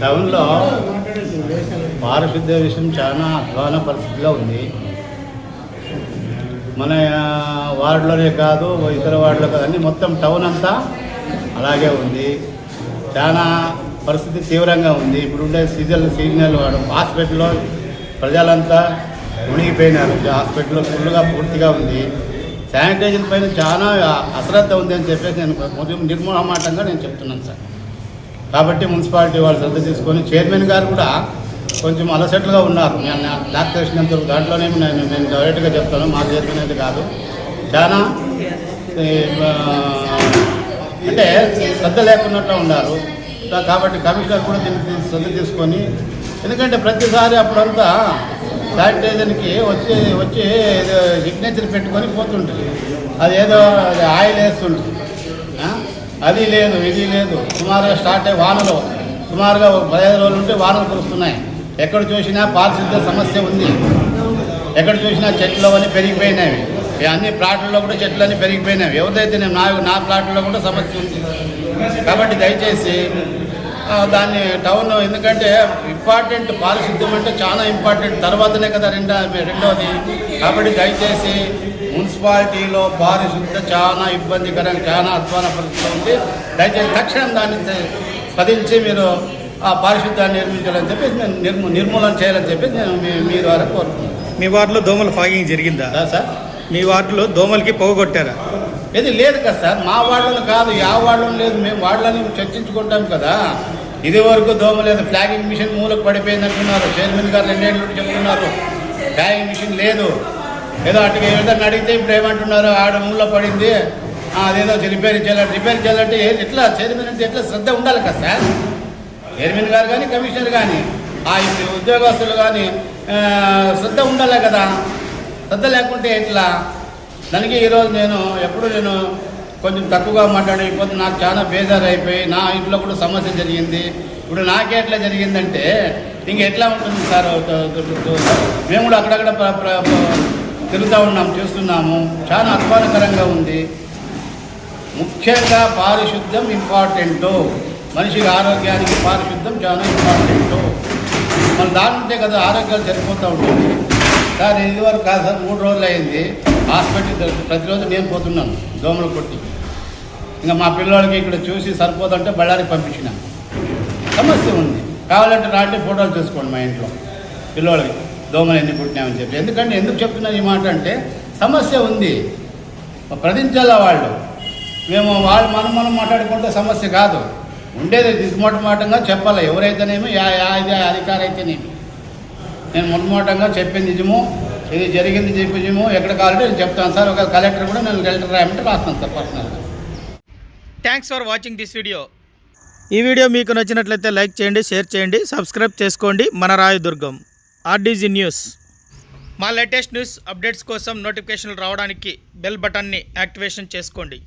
టౌన్లో పారిశుద్ధ్య విషయం చాలా అధ్వాన పరిస్థితిలో ఉంది. మన వార్డులోనే కాదు ఇతర వార్డులో కాదు అన్ని మొత్తం టౌన్ అంతా అలాగే ఉంది. చాలా పరిస్థితి తీవ్రంగా ఉంది. ఇప్పుడు ఉండే సీజన్ సీజనల్ వాడు హాస్పిటల్లో ప్రజలంతా మునిగిపోయినారు. హాస్పిటల్లో ఫుల్గా పూర్తిగా ఉంది. శానిటైజర్ పైన చాలా అశ్రద్ధ ఉంది అని చెప్పేసి నేను కొంచెం నిర్మూలమాటంగా నేను చెప్తున్నాను సార్. కాబట్టి మున్సిపాలిటీ వాళ్ళు శ్రద్ధ తీసుకొని చైర్మన్ గారు కూడా కొంచెం అలసట్లుగా ఉన్నారు. నేను నా- నాకు తెలిసినంత దాంట్లోనే నేను నేను డైరెక్ట్గా చెప్తాను. మా చైర్మన్ అయితే కాదు. చాలా అంటే శ్రద్ధ లేకున్నట్లు ఉన్నారు. కాబట్టి కమిషనర్ కూడా దీనికి శ్రద్ధ తీసుకొని ఎందుకంటే ప్రతిసారి అప్పుడంతా శానిటైజర్కి వచ్చి వచ్చి ఏదో సిగ్నేచర్ పెట్టుకొని పోతుంటుంది. అది ఏదో ఆయిల్ వేస్తుంటుంది. అది లేదు ఇది లేదు. సుమారుగా స్టార్ట్ అయ్యి వానలు సుమారుగా పదిహేను రోజులు ఉంటే వానలు కురుస్తున్నాయి. ఎక్కడ చూసినా పారిశుద్ధ సమస్య ఉంది. ఎక్కడ చూసినా చెట్లు అవన్నీ పెరిగిపోయినాయి ఈ అన్ని ప్లాట్లలో కూడా చెట్లు అన్నీ పెరిగిపోయినాయి ఎవరిదైతే నేను నా నా ప్లాట్లో కూడా సమస్య ఉంది. కాబట్టి దయచేసి దాన్ని టౌన్ ఎందుకంటే ఇంపార్టెంట్ పారిశుద్ధ్యం అంటే చాలా ఇంపార్టెంట్ తర్వాతనే కదా రెండో రెండోది కాబట్టి దయచేసి మున్సిపాలిటీలో పారిశుద్ధ చాలా ఇబ్బందికరంగా చాలా అధ్వాన పరిస్థితి ఉంది. దయచేసి తక్షణం దాన్ని స్పదించి మీరు ఆ పారిశుద్ధ్యాన్ని నిర్మించాలని చెప్పేసి నేను నిర్మూ నిర్మూలన చేయాలని చెప్పేసి నేను మీ మీ ద్వారా కోరుతున్నాను మీ వార్డులో దోమల ఫాగింగ్ జరిగిందా? సార్? మీ వార్డులో దోమలకి పొగగొట్టారా ఇది లేదు కదా సార్ మా వాళ్ళని కాదు యా వాళ్ళని లేదు మేము వాళ్ళని చర్చించుకుంటాం కదా. ఇది వరకు దోమ లేదు ఫ్లాగింగ్ మిషన్ మూలకు పడిపోయింది అంటున్నారు చైర్మన్ గారు రెండేళ్ళు చెప్తున్నారు. ఫ్లాగింగ్ మిషన్ లేదు. ఏదో అటుగా ఏదైనా అడిగితే ఇప్పుడు ఏమంటున్నారు ఆడ మూల పడింది. అదేదో రిపేర్ చేయాలి రిపేర్ చేయాలంటే ఎట్లా చైర్మన్ అంటే ఎట్లా శ్రద్ధ ఉండాలి కదా సార్? చైర్మన్ గారు కానీ కమిషనర్ కానీ ఆ ఇప్పుడు ఉద్యోగస్తులు కానీ శ్రద్ధ ఉండాలి కదా. శ్రద్ధ లేకుంటే ఎట్లా? దానికి ఈరోజు నేను ఎప్పుడు నేను కొంచెం తక్కువగా మాట్లాడకపోతే నాకు చాలా బేజారు అయిపోయి నా ఇంట్లో కూడా సమస్య జరిగింది. ఇప్పుడు నాకే ఎట్లా జరిగిందంటే ఇంక ఎట్లా ఉంటుంది సార్ మేము కూడా అక్కడక్కడ తిరుగుతూ ఉన్నాం చూస్తున్నాము. చాలా అధ్వానకరంగా ఉంది. ముఖ్యంగా పారిశుద్ధ్యం ఇంపార్టెంటు మనిషికి ఆరోగ్యానికి పారిశుద్ధ్యం చాలా ఇంపార్టెంట్. మన దాని ఉంటే కదా ఆరోగ్యాలు సరిపోతూ ఉంటుంది సార్ ఇదివరకు కాదు సార్ మూడు రోజులు అయింది. హాస్పిటల్ ప్రతిరోజు నేను పోతున్నాను దోమలు కొట్టి. ఇంకా మా పిల్లలకి ఇక్కడ చూసి సరిపోతుంటే బళ్ళారికి పంపించిన. సమస్య ఉంది. కావాలంటే రాంటే ఫోటోలు చూసుకోండి మా ఇంట్లో. పిల్లలకి దోమలు ఎన్ని పుట్టినామని చెప్పి. ఎందుకంటే ఎందుకు చెప్తున్నాను ఈ మాట అంటే సమస్య ఉంది. ప్రదించాల వాళ్ళు. మేము వాళ్ళు మనం మనం మాట్లాడుకుంటే సమస్య కాదు. ఉండేది దిగుమోటమాటంగా చెప్పాలి. ఎవరైతేనేమి యా యా ఇది అధికారైతేనేమి. నేను మొట్టమొదటంగా చెప్పింది నిజము ఇది జరిగింది చెప్పి నిజము ఎక్కడ కావాలంటే నేను చెప్తాను సార్. ఒక కలెక్టర్ కూడా నేను లెటర్ రాయమంటే రాస్తాను సార్ పర్సనల్గా. Thanks for watching this video ఈ వీడియో మీకు నచ్చినట్లయితే లైక్ చేయండి షేర్ చేయండి సబ్స్క్రైబ్ చేసుకోండి. మన రాయదుర్గం ఆర్డీజీ న్యూస్. మా లేటెస్ట్ న్యూస్ అప్డేట్స్ కోసం నోటిఫికేషన్లు రావడానికి బెల్ బటన్ని యాక్టివేషన్ చేసుకోండి.